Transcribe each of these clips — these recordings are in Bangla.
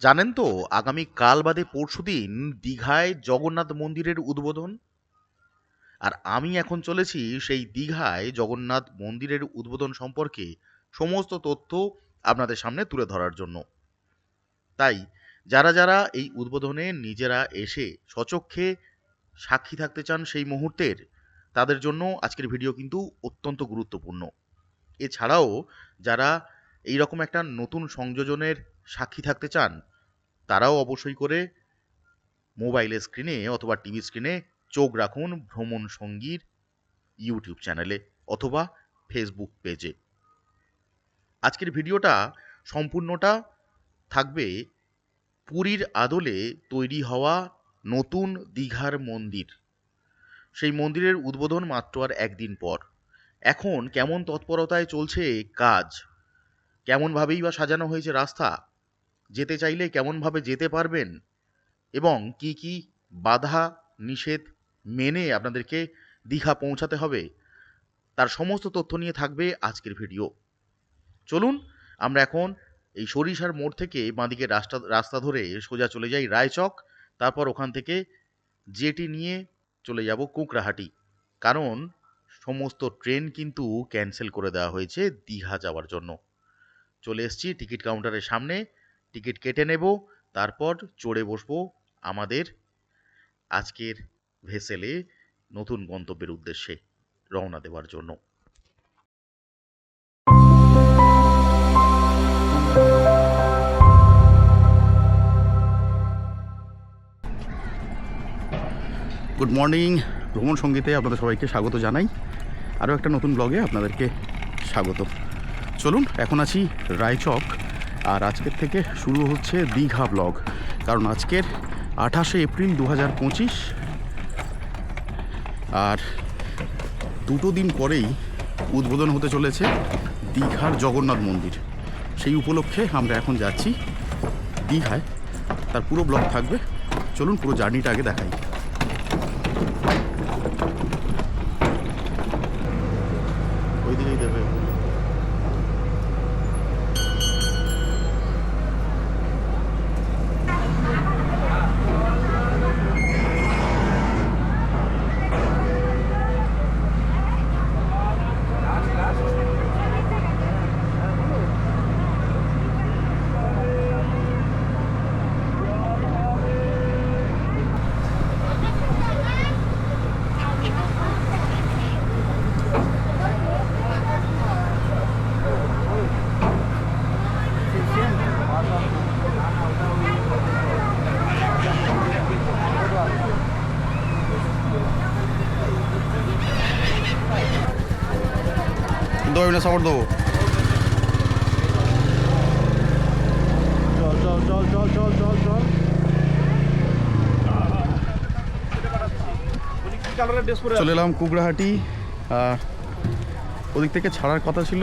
জানেন তো আগামী কাল বাদে পরশুদিন দীঘায় জগন্নাথ মন্দিরের উদ্বোধন? আর আমি এখন চলেছি সেই দীঘায় জগন্নাথ মন্দিরের উদ্বোধন সম্পর্কে সমস্ত তথ্য আপনাদের সামনে তুলে ধরার জন্য। তাই যারা যারা এই উদ্বোধনে নিজেরা এসে সচক্ষে সাক্ষী থাকতে চান সেই মুহূর্তের, তাদের জন্য আজকের ভিডিও কিন্তু অত্যন্ত গুরুত্বপূর্ণ। এছাড়াও যারা এই রকম একটা নতুন সংযোজনের সাক্ষী থাকতে চান, তারাও অবশ্যই করে মোবাইলের স্ক্রিনে অথবা টিভি স্ক্রিনে চোখ রাখুন ভ্রমণ সঙ্গীর ইউটিউব চ্যানেলে অথবা ফেসবুক পেজে। আজকের ভিডিওটা সম্পূর্ণটা থাকবে পুরীর আদলে তৈরি হওয়া নতুন দীঘার মন্দির। সেই মন্দিরের উদ্বোধন মাত্র আর একদিন পর। এখন কেমন তৎপরতায় চলছে কাজ? কেমনভাবেই বা সাজানো হয়েছে রাস্তা? যেতে চাইলে কেমনভাবে যেতে পারবেন এবং কি কি বাধা, নিষেধ মেনে আপনাদেরকে দীঘা পৌঁছাতে হবে, তার সমস্ত তথ্য নিয়ে থাকবে আজকের ভিডিও। চলুন, আমরা এখন এই সরিষার মোড় থেকে বাঁদিকে রাস্তা রাস্তা ধরে সোজা চলে যাই রায়চক, তারপর ওখান থেকে জেটি নিয়ে চলে যাব কুকরাহাটি কারণ সমস্ত ট্রেন কিন্তু ক্যান্সেল করে দেওয়া হয়েছে দীঘা যাওয়ার জন্য। চলে এসেছি টিকিট কাউন্টারের সামনে। টিকিট কেটে নেব, তারপর চড়ে বসবো আমাদের আজকের ভেসেলে নতুন গন্তব্যের উদ্দেশ্যে রওনা দেওয়ার জন্য। গুড মর্নিং ভ্রমণ সঙ্গীতে আপনাদের সবাইকে স্বাগত জানাই। আরও একটা নতুন ব্লগে আপনাদেরকে স্বাগত। চলুন, এখন আছি রায়চক আর আজকের থেকে শুরু হচ্ছে দীঘা ব্লগ। কারণ আজকের আঠাশে এপ্রিল দু হাজার পঁচিশ। আর দুটো দিন পরেই উদ্বোধন হতে চলেছে দীঘার জগন্নাথ মন্দির। সেই উপলক্ষে আমরা এখন যাচ্ছি দীঘায়। তার পুরো ব্লগ থাকবে। চলুন পুরো জার্নিটা আগে দেখাই। ওই দিকেই দেবো না সাপোর্ট দেবো। চল চল চল চল চল চল চল। চলে এলাম কুকড়াহাটি। আর ওদিক থেকে ছাড়ার কথা ছিল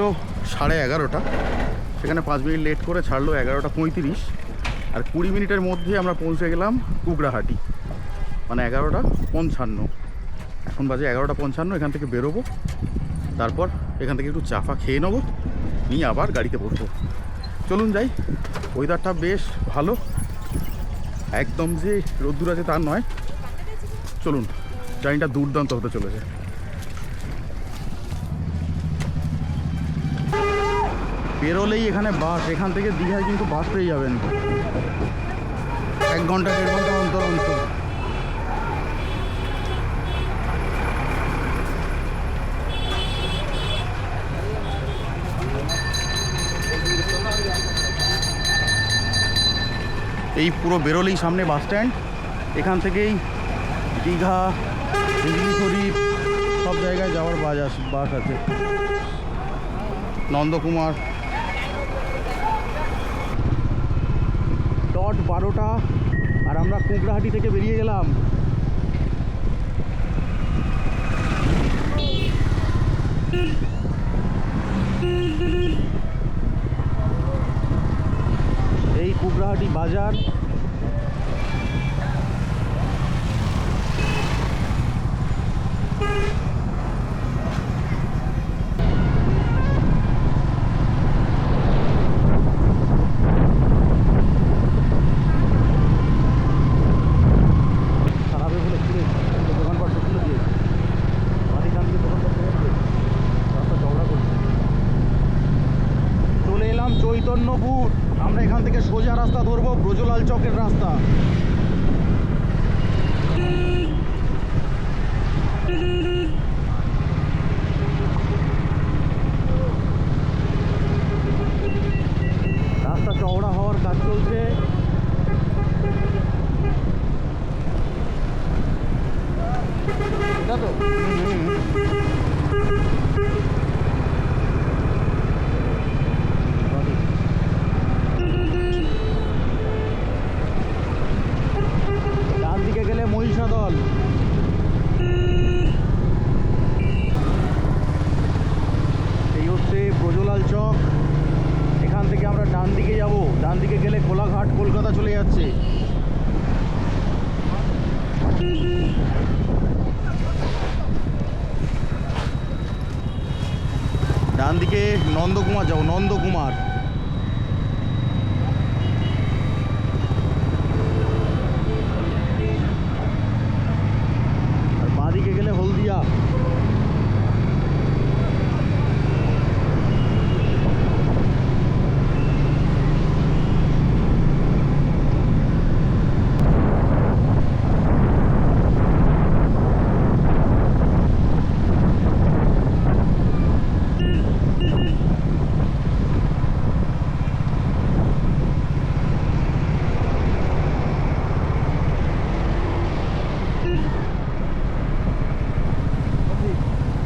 সাড়ে এগারোটা। সেখানে পাঁচ মিনিট লেট করে ছাড়লো এগারোটা পঁয়ত্রিশ। আর কুড়ি মিনিটের মধ্যে আমরা পৌঁছে গেলাম কুকড়াহাটি। মানে এগারোটা পঞ্চান্ন। এখন বাজে এগারোটা পঞ্চান্ন এখান থেকে বেরোবো। তারপর এখান থেকে একটু চাফা খেয়ে নেব। নিয়ে আবার গাড়িতে বসবো। চলুন যাই ওয়েদারটা বেশ ভালো। একদম যে রোদ্দুর আছে তার নয়। চলুন জার্নিটা দুর্দান্ত হতে চলেছে। বেরোলেই এখানে বাস, এখান থেকে দীঘায় কিন্তু বাস পেয়ে যাবেন। এক ঘণ্টা, দেড় ঘণ্টা অন্তর অন্তর। এই পুরো বেরোলেই সামনে বাস স্ট্যান্ড। এখান থেকেই দীঘা শরীফ সব জায়গায় যাওয়ার বাস আছে বাস আছে। নন্দকুমার। ডট বারোটা, আর আমরা কুকড়াহাটি থেকে বেরিয়ে গেলাম এই কুকড়াহাটি বাজার সোজা রাস্তা ধরবো ব্রজলাল চকের রাস্তা রাস্তা চওড়া হওয়ার কাজ চলছে এটা তো ডান দিকে গেলে মহিষাদল এই হচ্ছে ব্রজলাল চক এখান থেকে আমরা ডান দিকে যাব ডান দিকে গেলে কোলাঘাট কলকাতা চলে যাচ্ছে ডান দিকে নন্দকুমার যাব নন্দকুমার আর বাঁদিকে গেলে হলদিয়া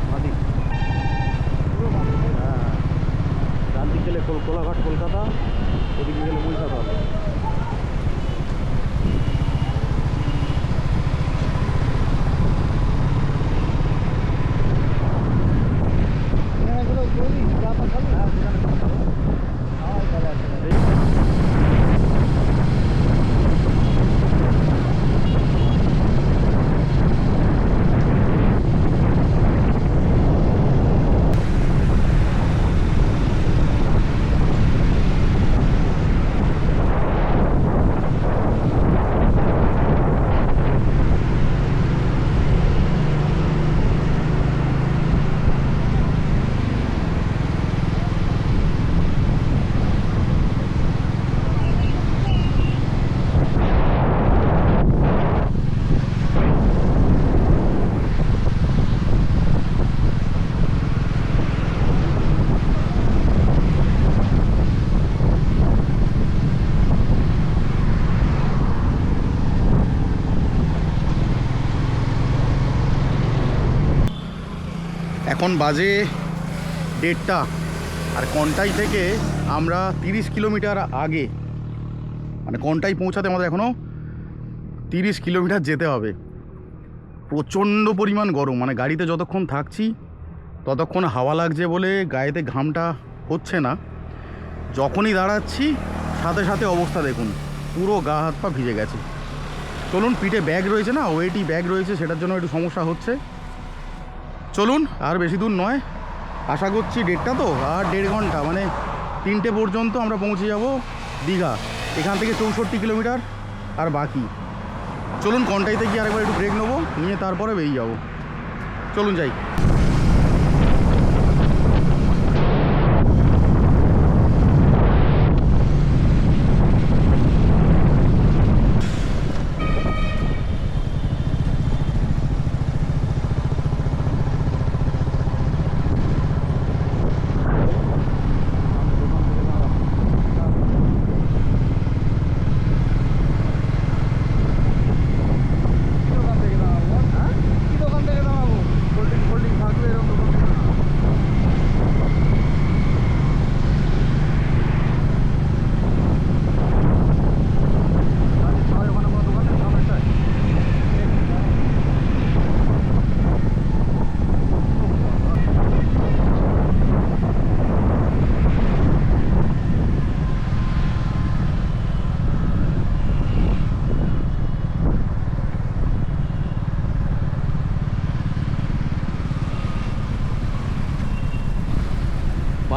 বাঁদিক হ্যাঁ ডান দিকে গেলে কোল- কোলাঘাট কলকাতা ওদিকে গেলে মহিষাদল এখন বাজে দেড়টা। আর কন্টাই থেকে আমরা তিরিশ কিলোমিটার আগে মানে কন্টাই পৌঁছাতে আমাদের এখনও তিরিশ কিলোমিটার যেতে হবে। প্রচণ্ড পরিমাণ গরম মানে গাড়িতে যতক্ষণ থাকছি, ততক্ষণ হাওয়া লাগছে বলে গায়েতে ঘামটা হচ্ছে না। যখনই দাঁড়াচ্ছি, সাথে সাথে অবস্থা দেখুন, পুরো গা হাত পা ভিজে গেছে। চলুন, পিঠে ব্যাগ রয়েছে না? ওয়েটি ব্যাগ রয়েছে, সেটার জন্য একটু সমস্যা হচ্ছে। চলুন, আর বেশি দূর নয়। আশা করছি ডেটটা তো, আর দেড় ঘণ্টা মানে তিনটে পর্যন্ত আমরা পৌঁছে যাব দীঘা। এখান থেকে চৌষট্টি কিলোমিটার, আর বাকি। চলুন কন্টাইতে গিয়ে আরেকবার একটু ব্রেক নেব, নিয়ে তারপরে বেরিয়ে যাব। চলুন যাই।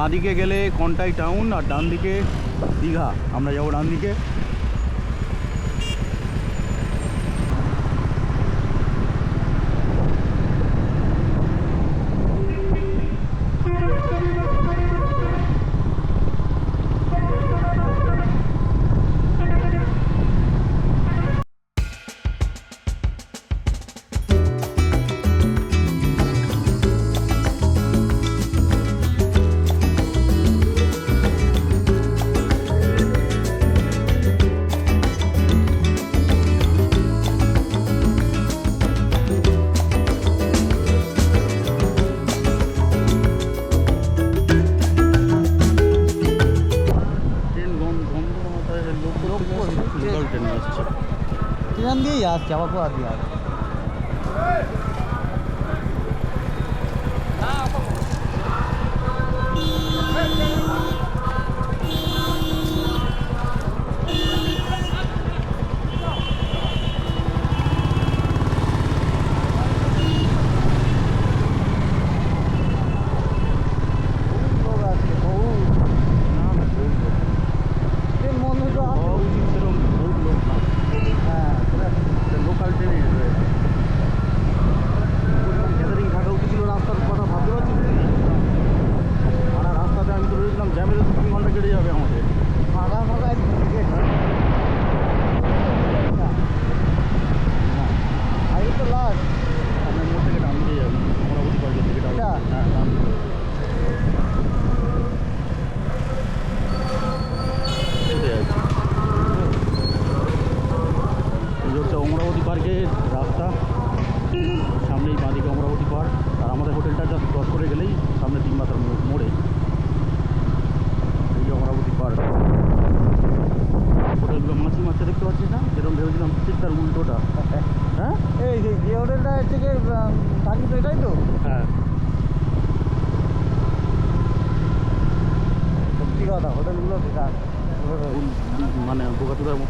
বাঁ দিকে গেলে কন্টাই টাউন আর ডান দিকে দীঘা। আমরা যাব ডান দিকে రిజల్ట్ ట్రైన్ দিয়ে యాస్ చవకు అది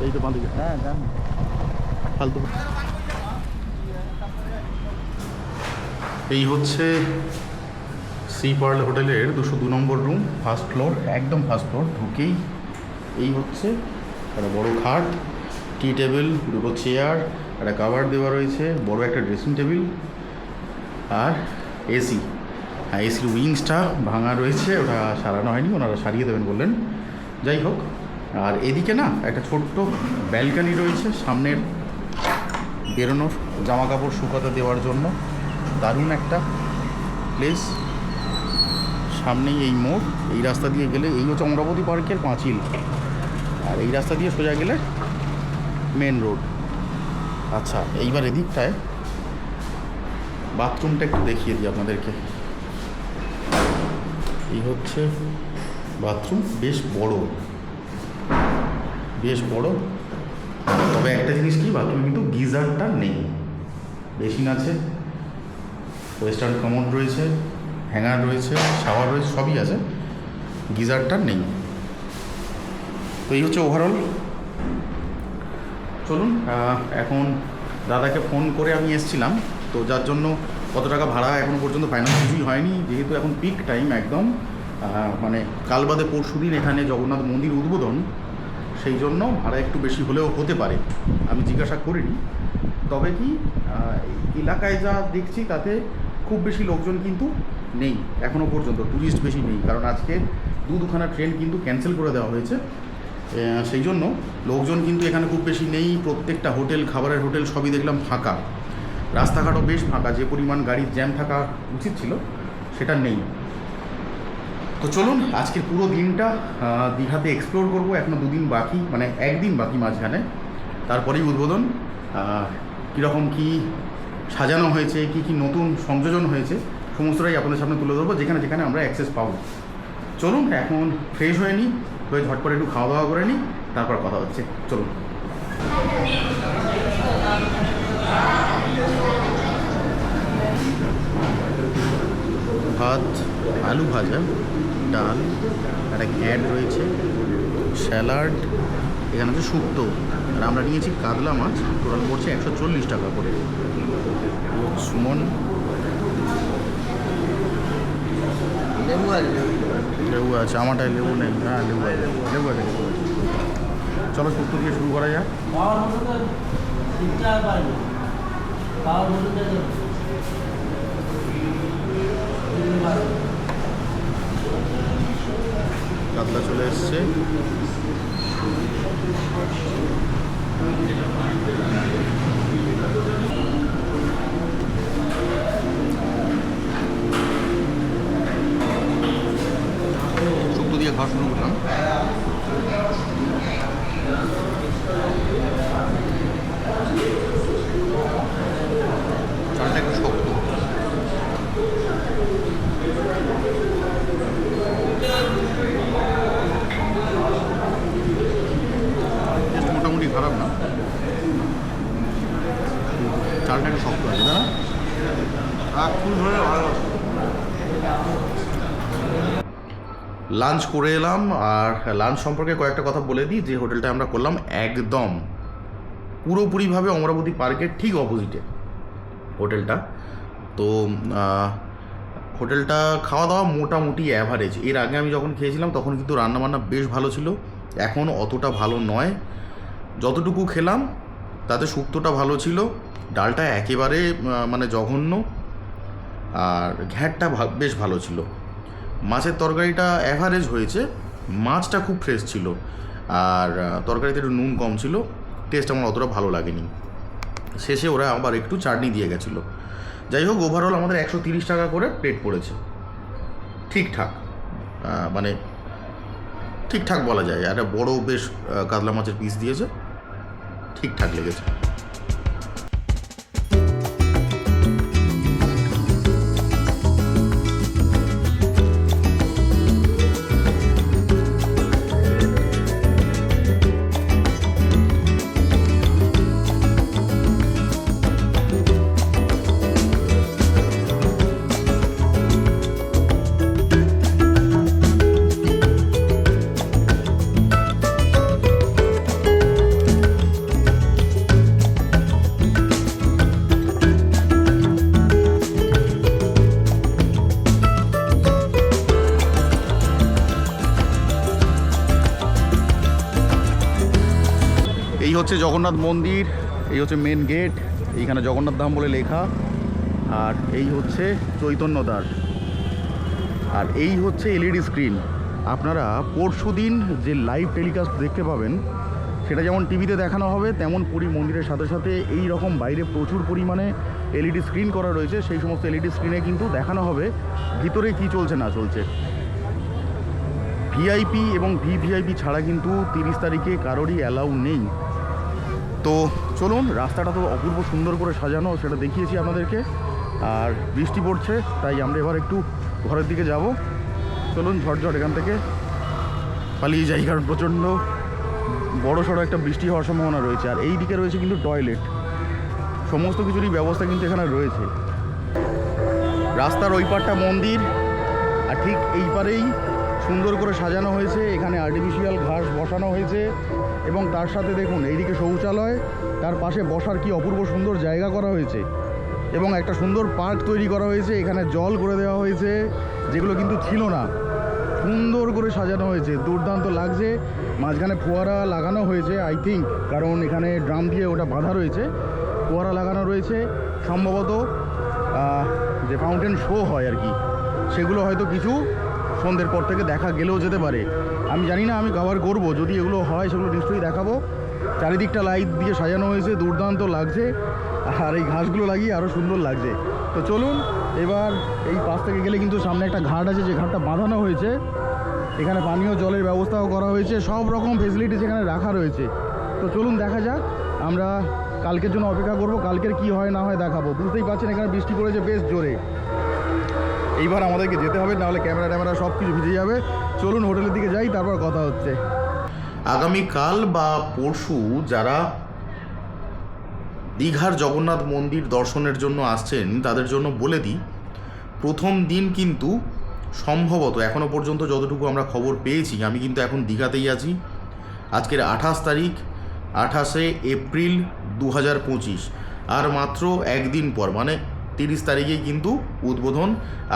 এই তো হ্যাঁ জানি। ফালতু। এই হচ্ছে সি পার্ল হোটেলের দুশো দু নম্বর রুম ফার্স্ট ফ্লোর একদম ফার্স্ট ফ্লোর ঢুকেই এই হচ্ছে একটা বড় খাট টি টেবিল দুটো চেয়ার একটা কাভার দেওয়া রয়েছে বড় একটা ড্রেসিং টেবিল আর এসি। হ্যাঁ এসির উইংসটা ভাঙা রয়েছে ওটা সারানো হয়নি ওনারা সারিয়ে দেবেন বললেন। যাই হোক আর এদিকে না একটা ছোট্ট ব্যালকানি রয়েছে, সামনের বেরোনোর জামা কাপড় শুকাতে দেওয়ার জন্য। দারুণ একটা প্লেস সামনেই এই মোড়, এই রাস্তা দিয়ে গেলে, এই হচ্ছে অমরাবতী পার্কের পাঁচিল। আর এই রাস্তা দিয়ে সোজা গেলে মেন রোড আচ্ছা এইবার এদিকটায় বাথরুমটা একটু দেখিয়ে দিই আপনাদেরকে। এই হচ্ছে বাথরুম বেশ বড়। বেশ বড়। তবে একটা জিনিস কি, বাথরুমে কিন্তু গিজারটা নেই। বেসিন আছে, ওয়েস্টার্ন কমোড রয়েছে, হ্যাঙ্গার রয়েছে, শাওয়ার রয়েছে, সবই আছে। গিজারটা নেই। তো এই হচ্ছে ওভারঅল চলুন এখন দাদাকে ফোন করে আমি এসছিলাম। তো যার জন্য কত টাকা ভাড়া এখনও পর্যন্ত ফাইনাল কিছুই হয়নি। যেহেতু এখন পিক টাইম একদম মানে কাল বাদে পরশু দিন এখানে জগন্নাথ মন্দির উদ্বোধন। সেই জন্য ভাড়া একটু বেশি হলেও হতে পারে। আমি জিজ্ঞাসা করিনি। তবে কি এলাকায় যা দেখছি তাতে খুব বেশি লোকজন কিন্তু নেই এখনও পর্যন্ত। ট্যুরিস্ট বেশি নেই, কারণ আজকে দু দুখানা ট্রেন কিন্তু ক্যান্সেল করে দেওয়া হয়েছে। সেই জন্য লোকজন কিন্তু এখানে খুব বেশি নেই, প্রত্যেকটা হোটেল, খাবারের হোটেল সবই দেখলাম ফাঁকা। রাস্তাঘাটও বেশ ফাঁকা, যে পরিমাণ গাড়ির জ্যাম থাকা উচিত ছিল, সেটা নেই। তো চলুন, আজকের পুরো দিনটা দীঘাতে এক্সপ্লোর করব। এখনও দুদিন বাকি মানে একদিন বাকি মাঝখানে। তারপরেই উদ্বোধন। কীরকম কি সাজানো হয়েছে, কি কি নতুন সংযোজন হয়েছে, সমস্তটাই আপনাদের সামনে তুলে ধরবো, যেখানে যেখানে আমরা অ্যাক্সেস পাবো। চলুন, এখন ফ্রেশ হয়ে নিই হয়ে ঝটপট একটু খাওয়া দাওয়া করে নিই তারপর কথা হচ্ছে। চলুন। ভাত, আলু ভাজা। ডাল একটা ঘ্যাট রয়েছে স্যালাড এখানে হচ্ছে শুক্তো আর আমরা নিয়েছি কাতলা মাছ টোটাল পড়ছে একশো চল্লিশ টাকা করে। সুমন। লেবু আছে। আমারটায় লেবু নেই। হ্যাঁ লেবু আছে লেবু আছে লেবু আছে চলো শুক্তো দিয়ে শুরু করা যাক। কাতলা চলে এসছে। শুক্তো দিয়ে খাওয়া শুরু করলাম চালটা একটু শক্ত খারাপ না চালটা একটু শক্ত আছে তাই না লাঞ্চ করে এলাম, আর লাঞ্চ সম্পর্কে কয়েকটা কথা বলে দিই, যে হোটেলটা আমরা করলাম একদম পুরোপুরিভাবে অমরাবতী পার্কের ঠিক অপোজিটে হোটেলটা তো হোটেলটা খাওয়া দাওয়া মোটামুটি অ্যাভারেজ এর আগে আমি যখন খেয়েছিলাম, তখন কিন্তু রান্নাবান্না বেশ ভালো ছিল। এখন অতটা ভালো নয়। যতটুকু খেলাম, তাতে শুক্তোটা ভালো ছিল। ডালটা একেবারে মানে জঘন্য। আর ঘ্যাটটা বেশ ভালো ছিল। মাছের তরকারিটা অ্যাভারেজ হয়েছে। মাছটা খুব ফ্রেশ ছিল। আর তরকারিতে একটু নুন কম ছিল। টেস্ট আমার অতটা ভালো লাগেনি। শেষে ওরা আবার একটু চাটনি দিয়ে গেছিল। যাই হোক ওভারঅল আমাদের একশো তিরিশ টাকা করে প্লেট পড়েছে। ঠিকঠাক। মানে ঠিকঠাক বলা যায়। একটা বড় বেশ কাতলা মাছের পিস দিয়েছে। ঠিকঠাক লেগেছে। হচ্ছে জগন্নাথ মন্দির, এই হচ্ছে মেন গেট এইখানে জগন্নাথ ধাম বলে লেখা। আর এই হচ্ছে চৈতন্য দ্বার। আর এই হচ্ছে এলইডি স্ক্রিন আপনারা পরশু দিন যে লাইভ টেলিকাস্ট দেখতে পাবেন, সেটা যেমন টিভিতে দেখানো হবে, তেমন পুরী মন্দিরের সাথে সাথে এই রকম বাইরে প্রচুর পরিমাণে এলইডি স্ক্রিন করা রয়েছে। সেই সমস্ত এলইডি স্ক্রিনে কিন্তু দেখানো হবে ভিতরে কি চলছে, না চলছে। ভিআইপি এবং ভিভিআইপি ছাড়া কিন্তু তিরিশ তারিখে কারোরই অ্যালাউ নেই। তো চলুন, রাস্তাটা তো অপূর্ব সুন্দর করে সাজানো, সেটা দেখিয়েছি আপনাদেরকে। আর বৃষ্টি পড়ছে, তাই আমরা এবার একটু ঘরের দিকে যাব। চলুন ঝটঝট এখান থেকে পালিয়ে যাই, কারণ প্রচণ্ড বড় সড়ো একটা বৃষ্টি হওয়ার সম্ভাবনা রয়েছে। আর এই দিকে রয়েছে কিন্তু টয়লেট। সমস্ত কিছুরই ব্যবস্থা কিন্তু এখানে রয়েছে। রাস্তার ওই পারটা মন্দির, আর ঠিক এই পারেই সুন্দর করে সাজানো হয়েছে, এখানে আর্টিফিশিয়াল ঘাস বসানো হয়েছে এবং তার সাথে দেখুন, এইদিকে শৌচালয়, তার পাশে বসার কি অপূর্ব সুন্দর জায়গা করা হয়েছে এবং একটা সুন্দর পার্ক তৈরি করা হয়েছে, এখানে জল করে দেওয়া হয়েছে, যেগুলো কিন্তু ছিল না। সুন্দর করে সাজানো হয়েছে, দুর্দান্ত লাগছে, মাঝখানে ফোয়ারা লাগানো হয়েছে আই থিঙ্ক কারণ এখানে ড্রাম দিয়ে ওটা বাঁধা রয়েছে, ফোয়ারা লাগানো রয়েছে, সম্ভবত যে ফাউন্টেন শো হয় আর কি, সেগুলো হয়তো কিছু সন্ধ্যের পর থেকে দেখা গেলেও যেতে পারে। আমি জানি না, আমি কভার করব। যদি এগুলো হয়, সেগুলো নিশ্চয়ই দেখাবো। চারিদিকটা লাইট দিয়ে সাজানো হয়েছে, দুর্দান্ত লাগছে। আর এই ঘাসগুলো লাগিয়ে আরও সুন্দর লাগছে। তো চলুন, এবার এই পাশ থেকে গেলে কিন্তু সামনে একটা ঘাট আছে, যে ঘাটটা বাঁধানো হয়েছে। এখানে পানীয় জলের ব্যবস্থাও করা হয়েছে, সব রকম ফেসিলিটিস এখানে রাখা রয়েছে। তো চলুন দেখা যাক, আমরা কালকের জন্য অপেক্ষা করব, কালকের কি হয় না হয় দেখাবো। বুঝতেই পারছেন, এখানে বৃষ্টি পড়েছে বেশ জোরে। এইবার আমাদেরকে যেতে হবে, নাহলে ক্যামেরা ট্যামেরা সব কিছু ভিজে যাবে। চলুন হোটেলের দিকে যাই, তারপর কথা হচ্ছে। আগামীকাল বা পরশু যারা দীঘার জগন্নাথ মন্দির দর্শনের জন্য আসছেন, তাদের জন্য বলে দিই, প্রথম দিন কিন্তু সম্ভবত এখনও পর্যন্ত যতটুকু আমরা খবর পেয়েছি, আমি কিন্তু এখন দীঘাতেই আছি। আজকের আঠাশ তারিখ, আঠাশে এপ্রিল দু হাজার পঁচিশ, আর মাত্র একদিন পর মানে তিরিশ তারিখেই কিন্তু উদ্বোধন।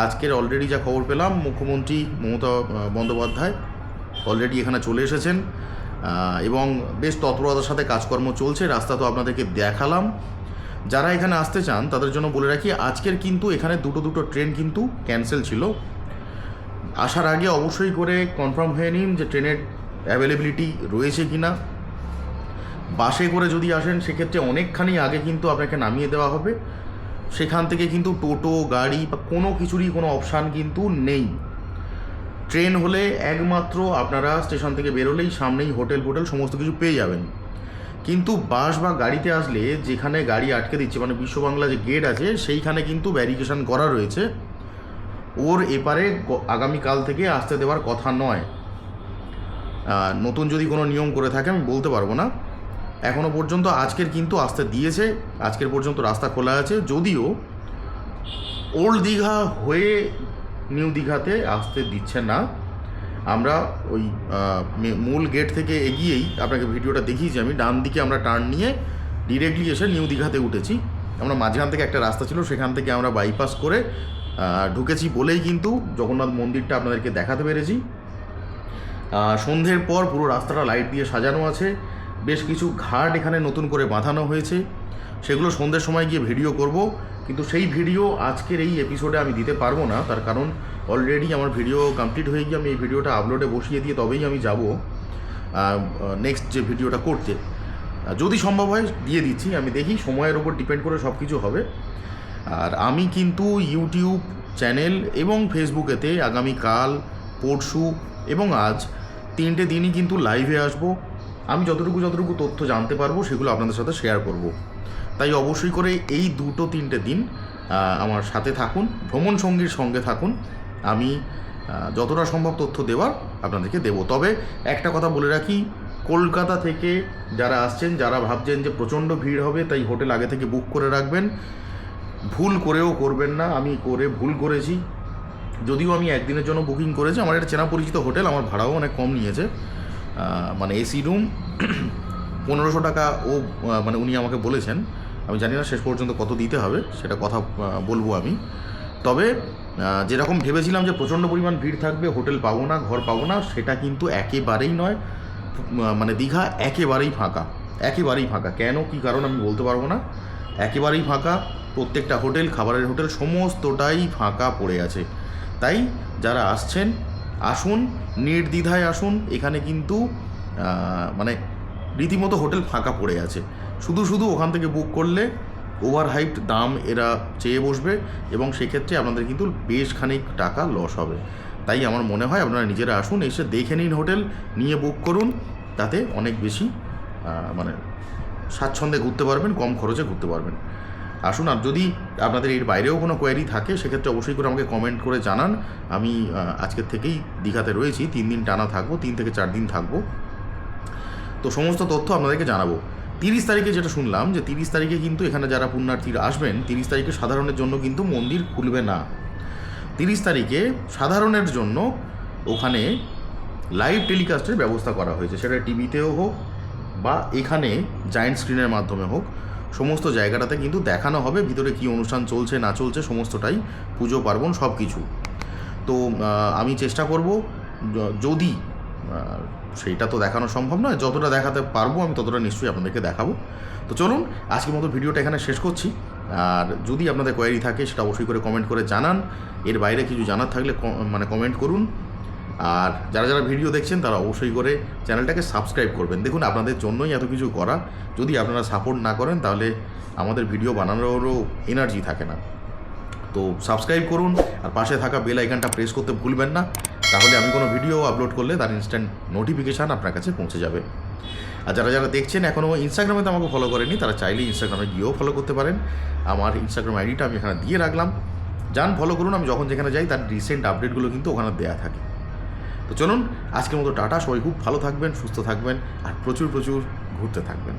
আজকের অলরেডি যা খবর পেলাম, মুখ্যমন্ত্রী মমতা বন্দ্যোপাধ্যায় অলরেডি এখানে চলে এসেছেন। এবং বেশ তৎপরতার সাথে কাজকর্ম চলছে, রাস্তা তো আপনাদেরকে দেখালাম। যারা এখানে আসতে চান, তাদের জন্য বলে রাখি, আজকের কিন্তু এখানে দুটো দুটো ট্রেন কিন্তু ক্যান্সেল ছিল। আসার আগে অবশ্যই করে কনফার্ম হয়ে নিন যে ট্রেনের অ্যাভেলেবিলিটি রয়েছে কি না বাসে করে যদি আসেন, সেক্ষেত্রে অনেকখানি আগে কিন্তু আপনাকে নামিয়ে দেওয়া হবে। সেখান থেকে কিন্তু টোটো, গাড়ি বা কোনো কিছুরই কোনো অপশান কিন্তু নেই। ট্রেন হলে একমাত্র আপনারা স্টেশন থেকে বেরোলেই সামনেই হোটেল, ফোটেল সমস্ত কিছু পেয়ে যাবেন। কিন্তু বাস বা গাড়িতে আসলে যেখানে গাড়ি আটকে দিচ্ছে মানে বিশ্ব বাংলা যে গেট আছে, সেইখানে কিন্তু ব্যারিকেশন করা রয়েছে। ওর এপারে আগামীকাল থেকে আসতে দেওয়ার কথা নয়। নতুন যদি কোনো নিয়ম করে থাকে, আমি বলতে পারব না। এখনও পর্যন্ত আজকের কিন্তু আসতে দিয়েছে। আজকের পর্যন্ত রাস্তা খোলা আছে। যদিও ওল্ড দীঘা হয়ে নিউ দীঘাতে আসতে দিচ্ছে না। আমরা ওই মূল গেট থেকে এগিয়েই আপনাকে ভিডিওটা দেখিয়েছি আমি। ডান দিকে আমরা টার্ন নিয়ে ডিরেক্টলি এসে নিউ দীঘাতে উঠেছি। আমরা মাঝখান থেকে একটা রাস্তা ছিল, সেখান থেকে আমরা বাইপাস করে ঢুকেছি বলেই কিন্তু জগন্নাথ মন্দিরটা আপনাদেরকে দেখাতে পেরেছি। সন্ধ্যের পর পুরো রাস্তাটা লাইট দিয়ে সাজানো আছে। বেশ কিছু ঘাট এখানে নতুন করে বাঁধানো হয়েছে। সেগুলো সন্ধ্যের সময় গিয়ে ভিডিও করব। কিন্তু সেই ভিডিও আজকের এই এপিসোডে আমি দিতে পারব না। তার কারণ অলরেডি আমার ভিডিও কমপ্লিট হয়ে গিয়ে আমি এই ভিডিওটা আপলোডে বসিয়ে দিয়ে তবেই আমি যাব নেক্সট যে ভিডিওটা করতে। যদি সম্ভব হয় দিয়ে দিচ্ছি। আমি দেখি সময়ের ওপর ডিপেন্ড করে সব কিছু হবে। আর আমি কিন্তু ইউটিউব চ্যানেল এবং ফেসবুকেতে আগামীকাল, পরশু এবং আজ তিনটে দিনই কিন্তু লাইভে আসব। আমি যতটুকু যতটুকু তথ্য জানতে পারব, সেগুলো আপনাদের সাথে শেয়ার করব। তাই অবশ্যই করে এই দুটো তিনটে দিন আমার সাথে থাকুন, ভ্রমণ সঙ্গীর সঙ্গে থাকুন। আমি যতটা সম্ভব তথ্য দেওয়ার আপনাদেরকে দেবো। তবে একটা কথা বলে রাখি, কলকাতা থেকে যারা আসছেন, যারা ভাবছেন যে প্রচণ্ড ভিড় হবে, তাই হোটেল আগে থেকে বুক করে রাখবেন। ভুল করেও করবেন না, আমি করে ভুল করেছি। যদিও আমি একদিনের জন্য বুকিং করেছি, আমার একটা চেনা পরিচিত হোটেল, আমার ভাড়াও অনেক কম নিয়েছে। মানে এসি রুম পনেরোশো টাকা ও মানে উনি আমাকে বলেছেন। আমি জানি না শেষ পর্যন্ত কত দিতে হবে, সেটা কথা বলব আমি। তবে যেরকম ভেবেছিলাম যে প্রচণ্ড পরিমাণ ভিড় থাকবে, হোটেল পাবো না, ঘর পাবো না, সেটা কিন্তু একেবারেই নয়। মানে দীঘা একেবারেই ফাঁকা একেবারেই ফাঁকা। কেন, কি কারণ আমি বলতে পারব না। একেবারেই ফাঁকা, প্রত্যেকটা হোটেল, খাবারের হোটেল, সমস্তটাই ফাঁকা পড়ে আছে। তাই, যারা আসছেন আসুন, নির্দ্বিধায় আসুন, এখানে কিন্তু মানে রীতিমতো হোটেল ফাঁকা পড়ে আছে। শুধু শুধু ওখান থেকে বুক করলে ওভার হাইট দাম এরা চেয়ে বসবে এবং সেক্ষেত্রে আপনাদের কিন্তু বেশ খানিক টাকা লস হবে। তাই আমার মনে হয় আপনারা নিজেরা আসুন, এসে দেখে নিন হোটেল, নিয়ে বুক করুন, তাতে অনেক বেশি মানে স্বাচ্ছন্দ্যে ঘুরতে পারবেন, কম খরচে ঘুরতে পারবেন। আসুন, আর যদি আপনাদের এর বাইরেও কোনো কোয়ারি থাকে, সেক্ষেত্রে অবশ্যই করে আমাকে কমেন্ট করে জানান। আমি আজকের থেকেই দীঘাতে রয়েছি। তিন দিন টানা থাকব, তিন থেকে চার দিন থাকব। তো সমস্ত তথ্য আপনাদেরকে জানাব। তিরিশ তারিখে যেটা শুনলাম, যে তিরিশ তারিখে কিন্তু এখানে যারা পুণ্যার্থীরা আসবেন, তিরিশ তারিখে সাধারণের জন্য কিন্তু মন্দির খুলবে না। তিরিশ তারিখে সাধারণের জন্য ওখানে লাইভ টেলিকাস্টের ব্যবস্থা করা হয়েছে। সেটা টিভিতেও হোক বা এখানে জায়েন্ট স্ক্রিনের মাধ্যমে হোক। সমস্ত জায়গাটাতে কিন্তু দেখানো হবে ভিতরে কী অনুষ্ঠান চলছে, না চলছে, সমস্তটাই পুজো, পার্বণ সব কিছু তো আমি চেষ্টা করব যদি সেইটা তো দেখানো সম্ভব নয়, যতটা দেখাতে পারব আমি ততটা নিশ্চয়ই আপনাদেরকে দেখাবো। তো চলুন, আজকের মতো ভিডিওটা এখানে শেষ করছি। আর যদি আপনাদের কোয়ারি থাকে, সেটা অবশ্যই করে কমেন্ট করে জানান। এর বাইরে কিছু জানার থাকলে মানে কমেন্ট করুন। আর যারা যারা ভিডিও দেখছেন, তারা অবশ্যই করে চ্যানেলটাকে সাবস্ক্রাইব করবেন। দেখুন, আপনাদের জন্যই এত কিছু করা। যদি আপনারা সাপোর্ট না করেন, তাহলে আমাদের ভিডিও বানানোরও এনার্জি থাকে না। তো সাবস্ক্রাইব করুন আর পাশে থাকা বেল আইকনটা প্রেস করতে ভুলবেন না। তাহলে আমি কোনো ভিডিও আপলোড করলে তার ইনস্ট্যান্ট নোটিফিকেশান আপনার কাছে পৌঁছে যাবে। আর যারা যারা দেখছেন এখনও ইনস্টাগ্রামে তো আমাকে ফলো করেনি, তারা চাইলে ইনস্টাগ্রামে গিয়েও ফলো করতে পারেন। আমার ইনস্টাগ্রাম আইডিটা আমি এখানে দিয়ে রাখলাম। যান ফলো করুন। আমি যখন যেখানে যাই, তার রিসেন্ট আপডেটগুলো কিন্তু ওখানে দেওয়া থাকে। তো চলুন, আজকের মতো টাটা। সবাই খুব ভালো থাকবেন, সুস্থ থাকবেন, আর প্রচুর প্রচুর ঘুরতে থাকবেন।